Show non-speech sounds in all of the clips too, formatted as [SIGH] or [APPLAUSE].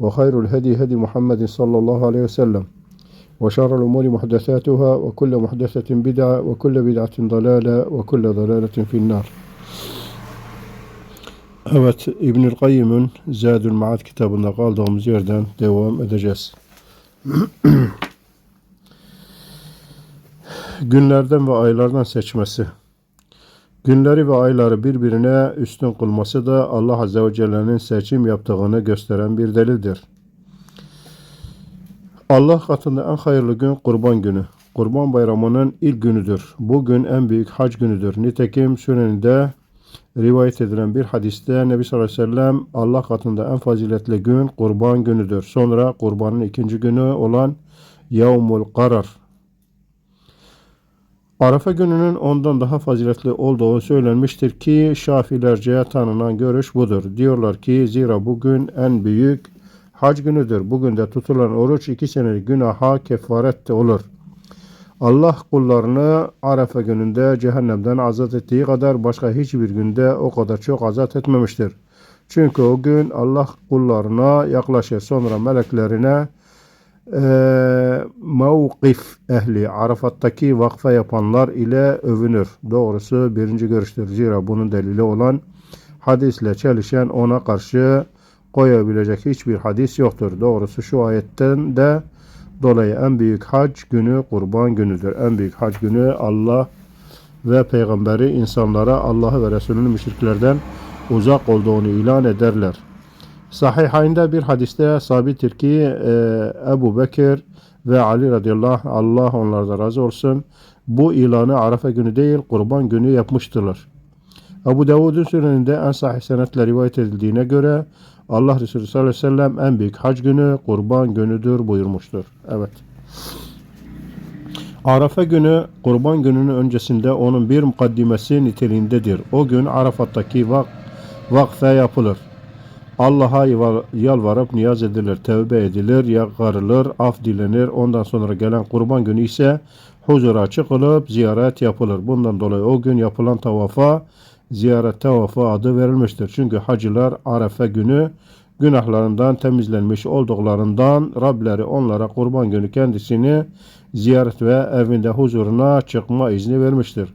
وخير الهدي هدي محمد صلى الله عليه وسلم وشر الأمور محدثاتها وكل محدثة بدعة وكل بدعة ضلالة وكل ضلالة في النار Evet İbnül Kayyim'in Zadül Maad kitabında kaldığımız yerden devam edeceğiz. [CLEARS THROAT] Günlerden ve aylardan seçmesi. Günleri ve ayları birbirine üstün kılması da Allah Azze ve Celle'nin seçim yaptığını gösteren bir delildir. Allah katında en hayırlı gün kurban günü. Kurban bayramının ilk günüdür. Bu gün en büyük hac günüdür. Nitekim Sünen'de rivayet edilen bir hadiste Nebi sallallahu aleyhi ve sellem Allah katında en faziletli gün kurban günüdür. Sonra kurbanın ikinci günü olan Yavmul Karar Arafa gününün ondan daha faziletli olduğu söylenmiştir ki Şafilerce tanınan görüş budur. Diyorlar ki zira bugün en büyük hac günüdür. Bugün de tutulan oruç iki senelik günaha kefaret de olur. Allah kullarını Arafa gününde cehennemden azat ettiği kadar başka hiçbir günde o kadar çok azat etmemiştir. Çünkü o gün Allah kullarına yaklaşır sonra meleklerine e, mevkif ehli Arafat'taki vakfa yapanlar ile övünür. Doğrusu birinci görüştür. Zira bunun delili olan hadisle çelişen ona karşı koyabilecek hiçbir hadis yoktur. Doğrusu şu ayetten de dolayı en büyük hac günü kurban günüdür. En büyük hac günü Allah ve peygamberi insanlara Allah'ı ve Resulünün müşriklerden uzak olduğunu ilan ederler. Sahihayinde bir hadiste sabittir ki e, Ebu Bekir ve Ali radıyallahu anh, Allah onlardan razı olsun bu ilanı Arafa günü değil kurban günü yapmıştırlar. Ebu Davud'un süneninde en sahih senetle rivayet edildiğine göre Allah Resulü sallallahu aleyhi ve sellem en büyük hac günü kurban günüdür buyurmuştur. Evet. Arafa günü kurban gününün öncesinde onun bir mukaddimesi niteliğindedir. O gün Arafat'taki vak vakfe yapılır. Allah'a yalvarıp niyaz edilir, tevbe edilir, yakarılır, af dilenir. Ondan sonra gelen kurban günü ise huzura çıkılıp ziyaret yapılır. Bundan dolayı o gün yapılan tavafa ziyaret tavafı adı verilmiştir. Çünkü hacılar Arefe günü günahlarından temizlenmiş olduklarından Rableri onlara kurban günü kendisini ziyaret ve evinde huzuruna çıkma izni vermiştir.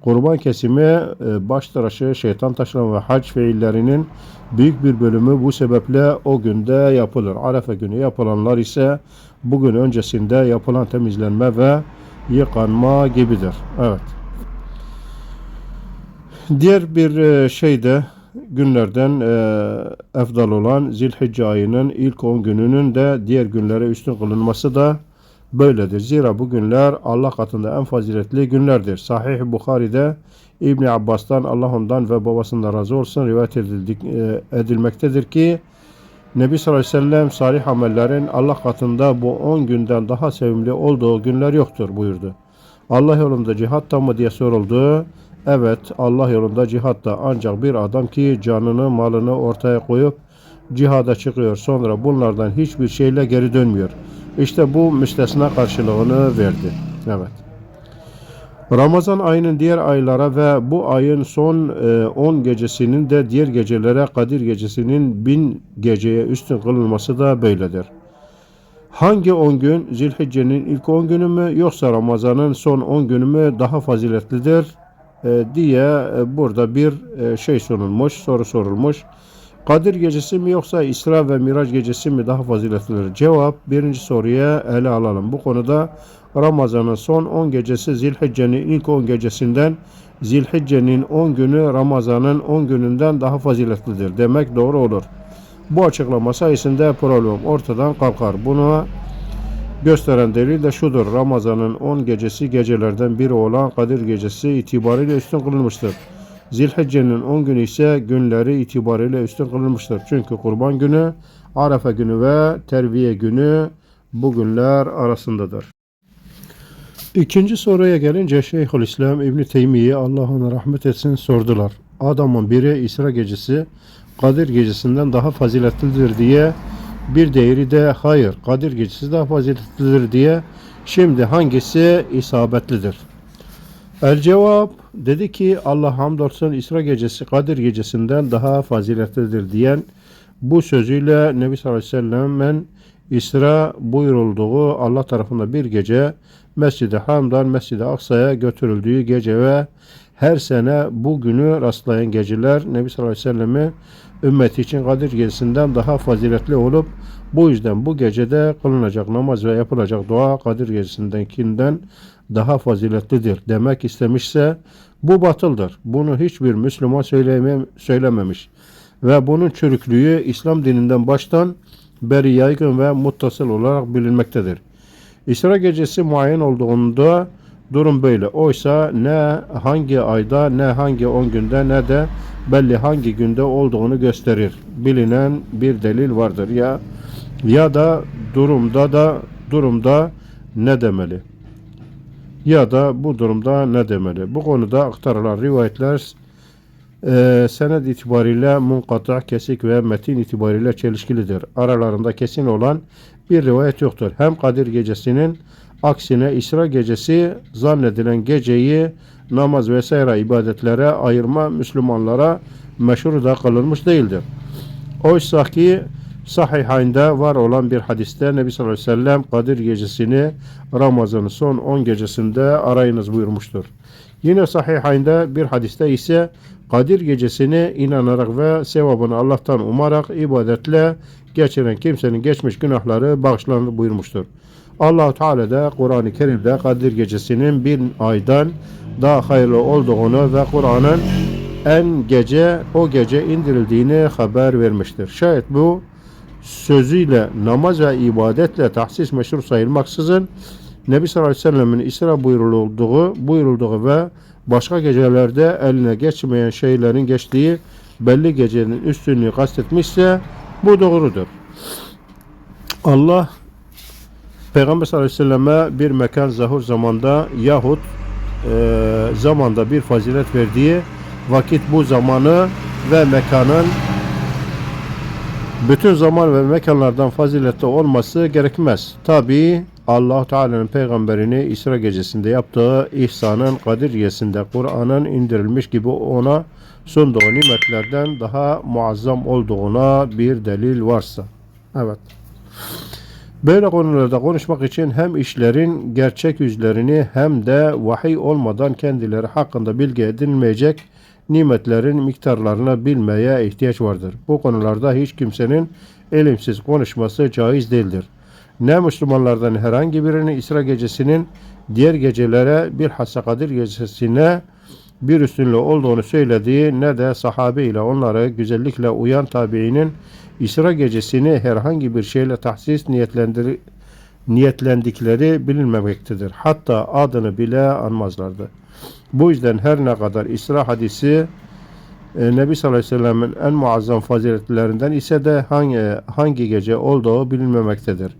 Kurban kesimi, e, baş tıraşı, şeytan taşlama ve hac fiillerinin büyük bir bölümü bu sebeple o günde yapılır. Arefe günü yapılanlar ise bugün öncesinde yapılan temizlenme ve yıkanma gibidir. Evet. Diğer bir e, şey de günlerden e, efdal olan Zilhicce ayının ilk 10 gününün de diğer günlere üstün kılınması da böyledir. Zira bu günler Allah katında en faziletli günlerdir. Sahih Bukhari'de İbn Abbas'tan Allah ondan ve babasından razı olsun rivayet edildik, e, edilmektedir ki Nebi sallallahu aleyhi ve sellem salih amellerin Allah katında bu 10 günden daha sevimli olduğu günler yoktur buyurdu. Allah yolunda cihatta mı diye soruldu. Evet Allah yolunda cihatta ancak bir adam ki canını malını ortaya koyup cihada çıkıyor sonra bunlardan hiçbir şeyle geri dönmüyor. İşte bu müstesna karşılığını verdi. Evet. Ramazan ayının diğer aylara ve bu ayın son 10 e, gecesinin de diğer gecelere Kadir gecesinin bin geceye üstün kılınması da böyledir. Hangi 10 gün Zilhicce'nin ilk 10 günü mü yoksa Ramazan'ın son 10 günü mü daha faziletlidir? e, diye e, burada bir e, şey sorulmuş, soru sorulmuş. Kadir gecesi mi yoksa İsra ve Miraç gecesi mi daha faziletlidir? Cevap birinci soruya ele alalım. Bu konuda Ramazan'ın son 10 gecesi Zilhicce'nin ilk 10 gecesinden Zilhicce'nin 10 günü Ramazan'ın 10 gününden daha faziletlidir. Demek doğru olur. Bu açıklama sayesinde problem ortadan kalkar. Buna gösteren delil de şudur. Ramazan'ın 10 gecesi gecelerden biri olan Kadir gecesi itibariyle üstün kılınmıştır. Zilhicce'nin 10 günü ise günleri itibariyle üstün kılınmıştır. Çünkü kurban günü, Arefe günü ve terviye günü bu günler arasındadır. İkinci soruya gelince Şeyhülislam İbni Teymiye Allah ona rahmet etsin sordular. Adamın biri İsra gecesi Kadir gecesinden daha faziletlidir diye bir değeri de hayır Kadir gecesi daha faziletlidir diye şimdi hangisi isabetlidir? El cevap dedi ki Allah hamdolsun İsra gecesi Kadir gecesinden daha faziletlidir diyen bu sözüyle Nebi sallallahu aleyhi ve sellem'in İsra buyurulduğu Allah tarafından bir gece Mescid-i Haram'dan Mescid-i Aksa'ya götürüldüğü gece ve her sene bu günü rastlayan geceler Nebi sallallahu aleyhi ve sellem'i ümmeti için Kadir gecesinden daha faziletli olup bu yüzden bu gecede kılınacak namaz ve yapılacak dua Kadir gecesindenkinden daha faziletlidir demek istemişse bu batıldır. Bunu hiçbir Müslüman söyleme, söylememiş. Ve bunun çürüklüğü İslam dininden baştan beri yaygın ve muttasıl olarak bilinmektedir. İsra gecesi muayyen olduğunda durum böyle. Oysa ne hangi ayda ne hangi on günde ne de belli hangi günde olduğunu gösterir. Bilinen bir delil vardır ya ya da durumda da durumda ne demeli? Ya da bu durumda ne demeli? Bu konuda aktarılan rivayetler e, sened itibariyle munkata, kesik ve metin itibariyle çelişkilidir. Aralarında kesin olan bir rivayet yoktur. Hem Kadir gecesinin aksine İsra gecesi zannedilen geceyi namaz vesaire ibadetlere ayırma Müslümanlara meşhur da kılınmış değildir. Oysa ki Sahihinde var olan bir hadiste Nebi sallallahu aleyhi ve sellem Kadir gecesini Ramazan'ın son 10 gecesinde arayınız buyurmuştur. Yine Sahihinde bir hadiste ise Kadir gecesini inanarak ve sevabını Allah'tan umarak ibadetle geçiren kimsenin geçmiş günahları bağışlanır buyurmuştur. Allah Teala da Kur'an-ı Kerim'de Kadir gecesinin bir aydan daha hayırlı olduğunu ve Kur'an'ın en gece o gece indirildiğini haber vermiştir. Şayet bu sözüyle namaz ve ibadetle tahsis meşhur sayılmaksızın Nebi sallallahu aleyhi ve sellem'in İsra buyurulduğu, buyurulduğu ve başka gecelerde eline geçmeyen şeylerin geçtiği belli gecenin üstünlüğü kastetmişse bu doğrudur. Allah Peygamber sallallahu aleyhi ve selleme bir mekan zahur zamanda yahut e, zamanda bir fazilet verdiği vakit bu zamanı ve mekanın bütün zaman ve mekanlardan faziletli olması gerekmez. Tabi allah Teala'nın peygamberini İsra gecesinde yaptığı ihsanın Kadir gecesinde Kur'an'ın indirilmiş gibi ona sunduğu nimetlerden daha muazzam olduğuna bir delil varsa. Evet. Böyle konularda konuşmak için hem işlerin gerçek yüzlerini hem de vahiy olmadan kendileri hakkında bilgi edinmeyecek nimetlerin miktarlarını bilmeye ihtiyaç vardır. Bu konularda hiç kimsenin elimsiz konuşması caiz değildir. Ne Müslümanlardan herhangi birinin İsra gecesinin diğer gecelere bilhassa Kadir gecesine bir üstünlüğü olduğunu söylediği ne de sahabe ile onları güzellikle uyan tabiinin İsra gecesini herhangi bir şeyle tahsis niyetlendikleri bilinmemektedir. Hatta adını bile anmazlardı. Bu yüzden her ne kadar İsra hadisi e, Nebi sallallahu aleyhi ve sellem'in en muazzam faziletlerinden ise de hangi hangi gece olduğu bilinmemektedir.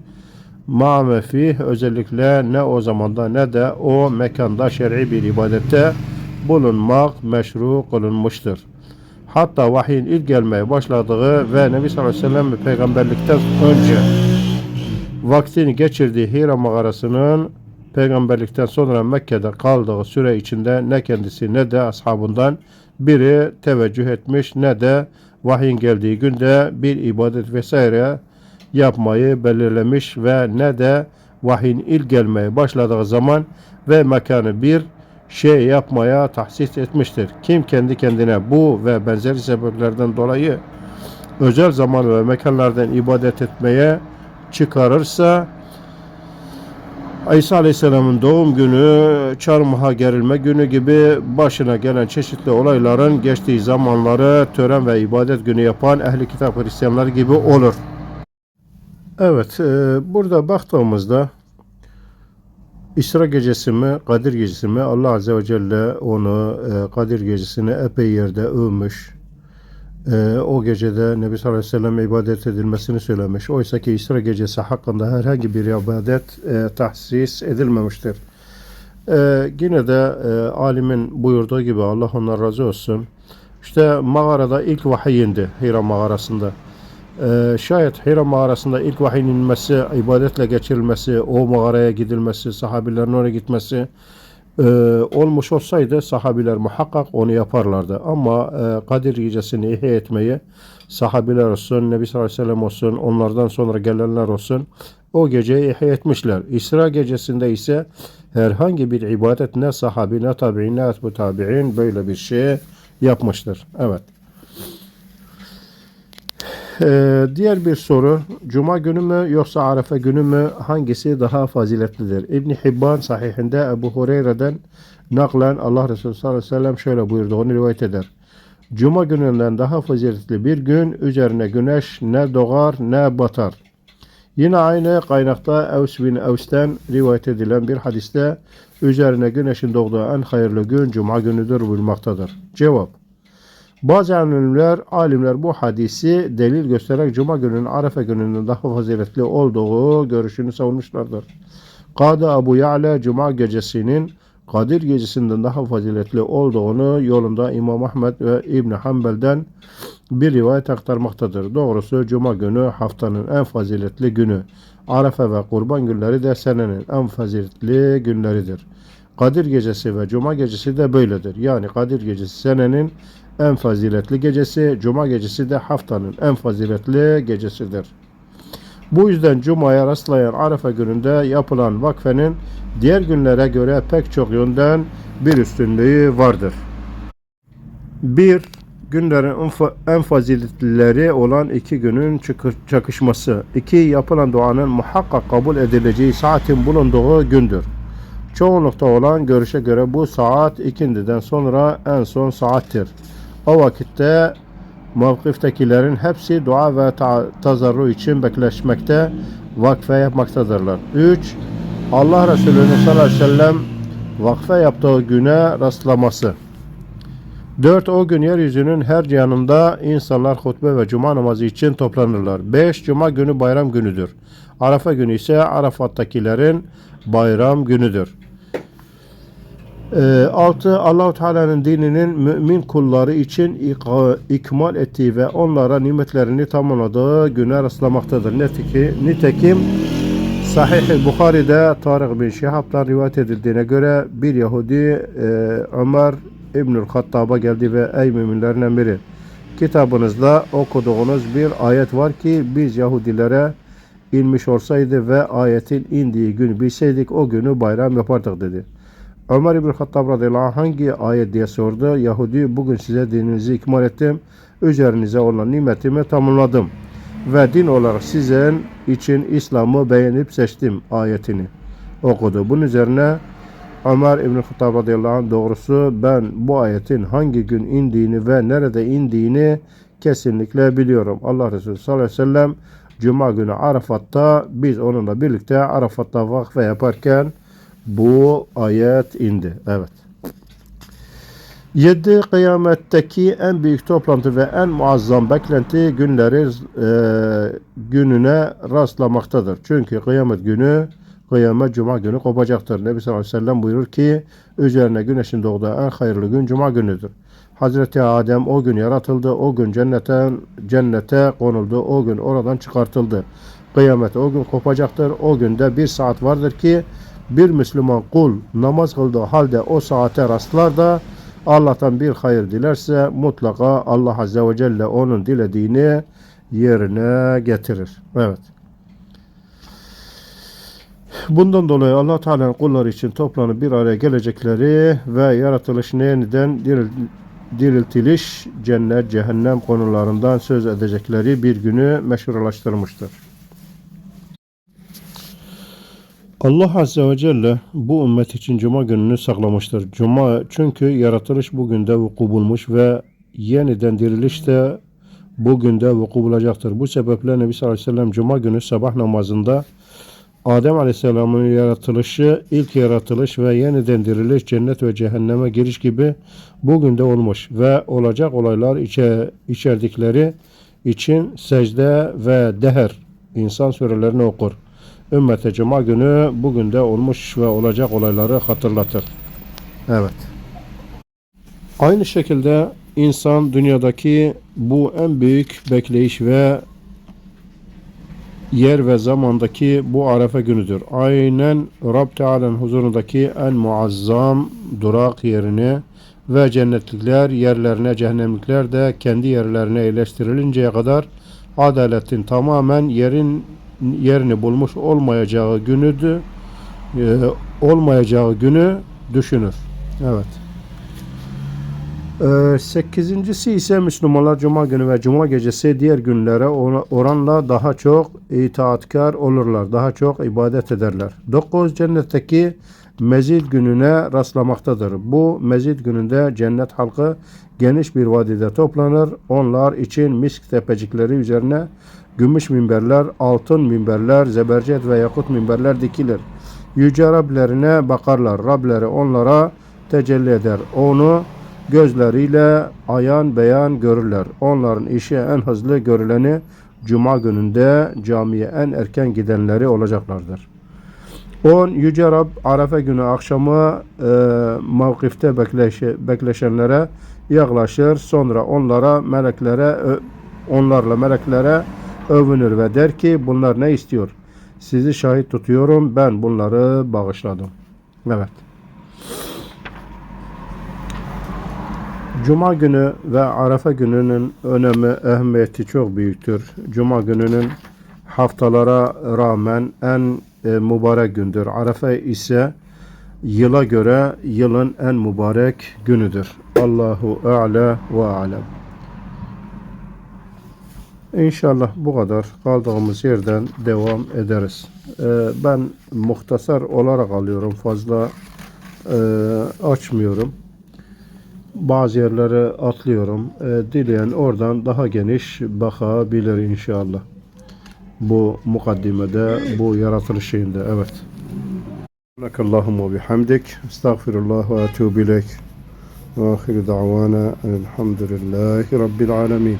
Ma'mefi özellikle ne o zamanda ne de o mekanda şer'i bir ibadette bulunmak meşru kılınmıştır. Hatta vahyin ilk gelmeye başladığı ve Nebi sallallahu aleyhi ve sellem peygamberlikten önce vaktini geçirdiği Hira mağarasının peygamberlikten sonra Mekke'de kaldığı süre içinde ne kendisi ne de ashabından biri teveccüh etmiş ne de vahyin geldiği günde bir ibadet vesaire yapmayı belirlemiş ve ne de vahyin ilk gelmeye başladığı zaman ve mekanı bir şey yapmaya tahsis etmiştir. Kim kendi kendine bu ve benzeri sebeplerden dolayı özel zaman ve mekanlardan ibadet etmeye çıkarırsa İsa Aleyhisselam'ın doğum günü, çarmıha gerilme günü gibi başına gelen çeşitli olayların geçtiği zamanları tören ve ibadet günü yapan ehli kitap Hristiyanlar gibi olur. Evet, e, burada baktığımızda İsra gecesi mi, Kadir gecesi mi? Allah Azze ve Celle onu e, Kadir gecesini epey yerde övmüş. E, o gecede Nebi sallallahu aleyhi ve sellem ibadet edilmesini söylemiş. Oysa ki İsra gecesi hakkında herhangi bir ibadet e, tahsis edilmemiştir. E, yine de alimin buyurduğu gibi Allah ondan razı olsun. İşte mağarada ilk vahiy indi Hira mağarasında. Ee, şayet Hira mağarasında ilk vahyin inmesi, ibadetle geçirilmesi, o mağaraya gidilmesi, sahabilerin oraya gitmesi e, olmuş olsaydı sahabiler muhakkak onu yaparlardı. Ama e, Kadir gecesini ihya etmeyi sahabiler olsun, Nebi sallallahu aleyhi ve sellem olsun, onlardan sonra gelenler olsun o geceyi ihya etmişler. İsra gecesinde ise herhangi bir ibadet ne sahabi ne tabi'in ne etbu tabi'in böyle bir şey yapmıştır. Evet. Ee, diğer bir soru. Cuma günü mü yoksa Arefe günü mü hangisi daha faziletlidir? İbni Hibban sahihinde Ebu Hureyre'den naklen Allah Resulü sallallahu aleyhi ve sellem şöyle buyurdu. Onu rivayet eder. Cuma gününden daha faziletli bir gün üzerine güneş ne doğar ne batar. Yine aynı kaynakta Evs bin Evs'ten rivayet edilen bir hadiste üzerine güneşin doğduğu en hayırlı gün Cuma günüdür buyurmaktadır. Cevap bazı alimler, alimler bu hadisi delil göstererek Cuma gününün Arefe gününün daha faziletli olduğu görüşünü savunmuşlardır. Kadı Abu Ya'la Cuma gecesinin Kadir gecesinden daha faziletli olduğunu yolunda İmam Ahmed ve İbni Hanbel'den bir rivayet aktarmaktadır. Doğrusu Cuma günü haftanın en faziletli günü. Arefe ve kurban günleri de senenin en faziletli günleridir. Kadir gecesi ve Cuma gecesi de böyledir. Yani Kadir gecesi senenin en faziletli gecesi, Cuma gecesi de haftanın en faziletli gecesidir. Bu yüzden Cuma'ya rastlayan Arefe gününde yapılan vakfenin diğer günlere göre pek çok yönden bir üstünlüğü vardır. 1. Günlerin en fa- en faziletlileri olan iki günün çakışması. 2. Yapılan duanın muhakkak kabul edileceği saatin bulunduğu gündür. Çoğunlukta olan görüşe göre bu saat ikindiden sonra en son saattir. O vakitte mevkiftekilerin hepsi dua ve ta- tazarru için bekleşmekte, vakfe yapmaktadırlar. 3. Allah Resulü'nün sallallahu aleyhi ve sellem vakfe yaptığı güne rastlaması. 4. O gün yeryüzünün her yanında insanlar hutbe ve cuma namazı için toplanırlar. 5. Cuma günü bayram günüdür. Arafa günü ise Arafat'takilerin bayram günüdür. 6. Allahu Teala'nın dininin mümin kulları için ik- ikmal ettiği ve onlara nimetlerini tamamladığı güne rastlamaktadır. Nitekim, nitekim Sahih-i Bukhari'de Tarık bin Şihab'dan rivayet edildiğine göre bir Yahudi e, Ömer İbnül Hattab'a geldi ve ey müminlerin emiri kitabınızda okuduğunuz bir ayet var ki biz Yahudilere inmiş olsaydı ve ayetin indiği gün bilseydik o günü bayram yapardık dedi. Ömer İbn Hattab radıyallahu anh hangi ayet diye sordu. Yahudi bugün size dininizi ikmal ettim. Üzerinize olan nimetimi tamamladım. Ve din olarak sizin için İslam'ı beğenip seçtim ayetini okudu. Bunun üzerine Ömer İbn Hattab radıyallahu anh doğrusu ben bu ayetin hangi gün indiğini ve nerede indiğini kesinlikle biliyorum. Allah Resulü sallallahu aleyhi ve sellem Cuma günü Arafat'ta biz onunla birlikte Arafat'ta vakfe yaparken bu ayet indi. Evet. 7. Kıyametteki en büyük toplantı ve en muazzam beklenti günleri e, gününe rastlamaktadır. Çünkü kıyamet günü kıyamet cuma günü kopacaktır. Nebi sallallahu aleyhi ve sellem buyurur ki üzerine güneşin doğduğu en hayırlı gün cuma günüdür. Hazreti Adem o gün yaratıldı, o gün cennetten cennete konuldu, o gün oradan çıkartıldı. Kıyamet o gün kopacaktır. O günde bir saat vardır ki bir Müslüman kul namaz kıldığı halde o saate rastlar da Allah'tan bir hayır dilerse mutlaka Allah Azze ve Celle onun dilediğini yerine getirir. Evet. Bundan dolayı Allah Teala'nın kulları için toplanıp bir araya gelecekleri ve yaratılışını yeniden diril- diriltiliş, cennet, cehennem konularından söz edecekleri bir günü meşrulaştırmıştır. Allah Azze ve Celle bu ümmet için Cuma gününü saklamıştır. Cuma çünkü yaratılış bugün de vuku bulmuş ve yeniden diriliş de bugün de vuku bulacaktır. Bu sebeple Nebi sallallahu aleyhi ve sellem Cuma günü sabah namazında Adem Aleyhisselam'ın yaratılışı, ilk yaratılış ve yeniden diriliş, cennet ve cehenneme giriş gibi bugün de olmuş ve olacak olaylar içe, içerdikleri için secde ve deher insan surelerini okur. Ümmete Cuma günü bugün de olmuş ve olacak olayları hatırlatır. Evet. Aynı şekilde insan dünyadaki bu en büyük bekleyiş ve yer ve zamandaki bu arefe günüdür. Aynen Rab Teala'nın huzurundaki en muazzam durak yerini ve cennetlikler yerlerine, cehennemlikler de kendi yerlerine yerleştirilinceye kadar adaletin tamamen yerin yerini bulmuş olmayacağı günüdü, e, olmayacağı günü düşünür. Evet. Ee, Sekizincisi ise Müslümanlar Cuma günü ve Cuma gecesi diğer günlere oranla daha çok itaatkar olurlar. Daha çok ibadet ederler. Dokuz Cennetteki mezid gününe rastlamaktadır. Bu mezid gününde cennet halkı geniş bir vadide toplanır. Onlar için misk tepecikleri üzerine gümüş minberler, altın minberler, zebercet ve yakut minberler dikilir. Yüce Rablerine bakarlar. Rableri onlara tecelli eder. Onu gözleriyle ayan beyan görürler. Onların işi en hızlı görüleni Cuma gününde camiye en erken gidenleri olacaklardır. 10. Yüce Rab Arefe günü akşamı e, mevkifte bekleşe, bekleşenlere yaklaşır. Sonra onlara meleklere onlarla meleklere övünür ve der ki bunlar ne istiyor? Sizi şahit tutuyorum ben bunları bağışladım. Evet. Cuma günü ve Arafa gününün önemi, ehemmiyeti çok büyüktür. Cuma gününün haftalara rağmen en e, mübarek gündür. Arafa ise yıla göre yılın en mübarek günüdür. Allahu A'la ve Alem. İnşallah bu kadar kaldığımız yerden devam ederiz. Ee, ben muhtasar olarak alıyorum. Fazla e, açmıyorum bazı yerlere atlıyorum. E, dileyen oradan daha geniş bakabilir inşallah. Bu mukaddimede, bu yaratılış şeyinde. Evet. Subhanakallahumma bihamdik. Estağfirullah ve etûbü ileyk. Ve ahiru da'vana elhamdülillahi rabbil alemin.